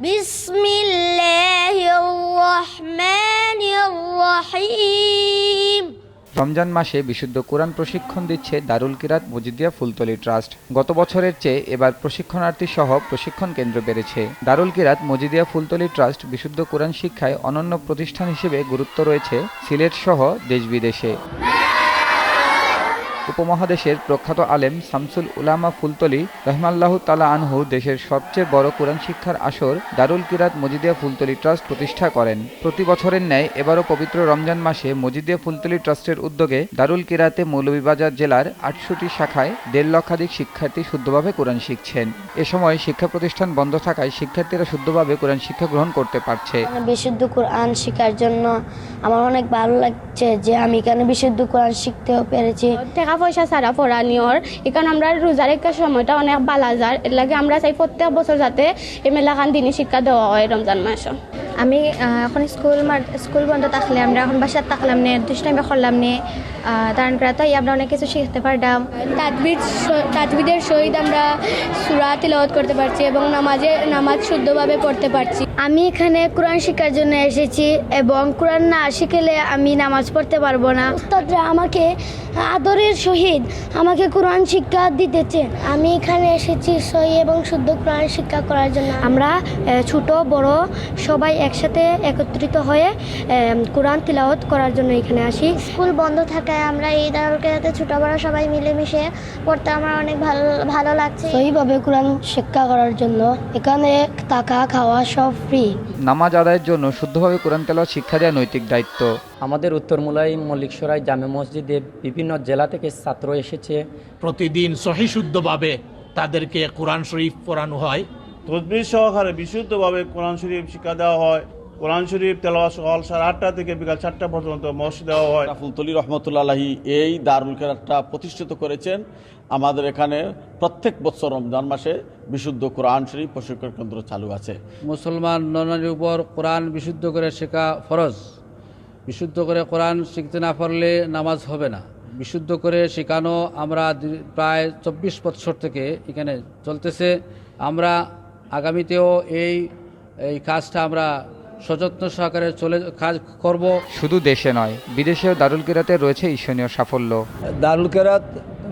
بسم الله الرحمن الرحيم রমজান মাসে বিশুদ্ধ কোরআন প্রশিক্ষণ দিচ্ছে দারুল কিরাত মজিদিয়া ফুলতলি ট্রাস্ট গত বছরের চেয়ে এবার প্রশিক্ষণার্থী সহ প্রশিক্ষণ কেন্দ্র বেড়েছে দারুল কিরাত মজিদিয়া ফুলতলি ট্রাস্ট বিশুদ্ধ কোরআন শিক্ষায় অনন্য প্রতিষ্ঠান হিসেবে গুরুত্ব রয়েছে সিলেট সহ দেশ বিদেশে উপমহাদেশের প্রখ্যাত আলেম শামসুল উলামা ফুলতলি রহমাল্লাহ তালা আনহু দেশের সবচেয়ে বড় কোরআন শিক্ষার আসর দারুল কিরাত মজিদিয়া ফুলতলি ট্রাস্ট প্রতিষ্ঠা করেন। প্রতি বছরের ন্যায় এবারও পবিত্র রমজান মাসে মজিদিয়া ফুলতলি ট্রাস্টের উদ্যোগে দারুল কিরাতে মৌলভীবাজার জেলার আটশোটি শাখায় দেড় লক্ষাধিক শিক্ষার্থী শুদ্ধভাবে কোরআন শিখছেন। এ সময় শিক্ষা প্রতিষ্ঠান বন্ধ থাকায় শিক্ষার্থীরা শুদ্ধভাবে কোরআন শিক্ষা গ্রহণ করতে পারছে। বিশুদ্ধ কোরআন শেখার জন্য আমার অনেক ভালো লাগছে যে আমি এখানে বিশুদ্ধ কোরআন শিখতেও পেরেছি। টাকা পয়সা ছাড়া পড়া পড়ানিওর এখন আমরা রোজার একটা সময়টা অনেক বালা যার এর লাগে আমরা চাই প্রত্যেক বছর যাতে এই মেলাখান দিনই শিক্ষা দেওয়া হয় রমজান মাস আমি এখন স্কুল স্কুল বন্ধ থাকলে আমরা এখন বাসায় থাকলাম নে দুষ্টামি করলাম নে তার করে তো আমরা অনেক কিছু শিখতে পারলাম। তাজবিদ তাজবিদের সহিত আমরা সুরা তিলাওয়াত করতে পারছি এবং নামাজে নামাজ শুদ্ধভাবে পড়তে পারছি। আমি এখানে কোরআন শেখার জন্য এসেছি এবং কোরআন না শিখলে আমি নামাজ পড়তে পারব না। উস্তাদরা আমাকে আদরের সহিত আমাকে কোরআন শিক্ষা দিতেছে। আমি এখানে এসেছি সহি এবং শুদ্ধ কোরআন শিক্ষা করার জন্য। আমরা ছোট বড় সবাই একসাথে একত্রিত হয়ে কোরআন তিলাওয়াত করার জন্য এখানে আসি। স্কুল বন্ধ থাকায় আমরা এই দারুলকেরাতে ছোট বড় সবাই মিলেমিশে পড়তে আমার অনেক ভালো ভালো লাগছে। সহিভাবে কোরআন শিক্ষা করার জন্য এখানে থাকা খাওয়া সব ফ্রি নামাজ আদায়ের জন্য শুদ্ধভাবে কোরআন তেলাওয়াত শিক্ষা দেওয়া নৈতিক দায়িত্ব। আমাদের উত্তরমুলাই মল্লিকসরাই জামে মসজিদে বিভিন্ন জেলা থেকে ছাত্র এসেছে। প্রতিদিন সহিশুদ্ধভাবে তাদেরকে কোরআন শরীফ পড়ানো হয়। তদবির সহকারে বিশুদ্ধভাবে কোরআন শরীফ শিক্ষা দেওয়া হয়। কোরআন শরীফ তেলাওয়া সকাল সাড়ে আটটা থেকে বিকাল চারটা পর্যন্ত মসজিদ দেওয়া হয়। ফুলতলি রহমতুল্লাহি এই দারুল কেরাতটা প্রতিষ্ঠিত করেছেন। আমাদের এখানে প্রত্যেক বছর রমজান মাসে বিশুদ্ধ কোরআন শরীফ প্রশিক্ষণ কেন্দ্র চালু আছে। মুসলমান নরনারীর উপর কোরআন বিশুদ্ধ করে শেখা ফরজ। বিশুদ্ধ করে কোরআন শিখতে না পারলে নামাজ হবে না। বিশুদ্ধ করে শেখানো আমরা প্রায় চব্বিশ বছর থেকে এখানে চলতেছে। আমরা আগামীতেও এই এই কাজটা আমরা সযত্ন সহকারে চলে কাজ করব। শুধু দেশে নয় বিদেশেও দারুল কিরাতে রয়েছে ঈর্ষণীয় সাফল্য। দারুল কেরাত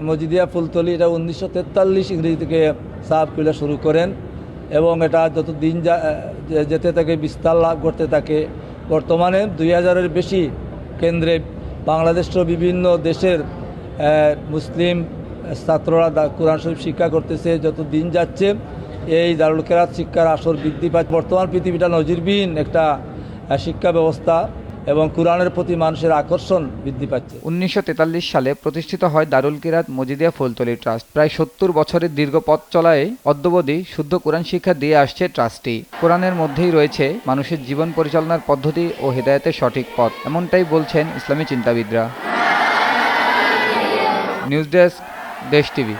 মজিদিয়া ফুলতলি এটা উনিশশো তেতাল্লিশ ইংরেজি থেকে সাহাবকুলা শুরু করেন এবং এটা যত দিন যা- যেতে থাকে বিস্তার লাভ করতে থাকে বর্তমানে দুই হাজারের বেশি কেন্দ্রে বাংলাদেশ বিভিন্ন দেশের মুসলিম ছাত্ররা কোরআন শরীফ শিক্ষা করতেছে যত দিন যাচ্ছে এই দারুল কেরাত শিক্ষার আসর বৃদ্ধি পাচ্ছে। বর্তমান পৃথিবীটা নজিরবিহীন একটা শিক্ষা ব্যবস্থা এবং কোরআনের প্রতি মানুষের আকর্ষণ বৃদ্ধি পাচ্ছে। উনিশশো তেতাল্লিশ সালে প্রতিষ্ঠিত হয় দারুল কিরাত মজিদিয়া ফুলতলি ট্রাস্ট। প্রায় সত্তর বছরের দীর্ঘ পথ চলায় অদ্যবধি শুদ্ধ কোরআন শিক্ষা দিয়ে আসছে ট্রাস্টটি। কোরআনের মধ্যেই রয়েছে মানুষের জীবন পরিচালনার পদ্ধতি ও হেদায়েতের সঠিক পথ, এমনটাই বলছেন ইসলামী চিন্তাবিদরা। News desk, Desh TV.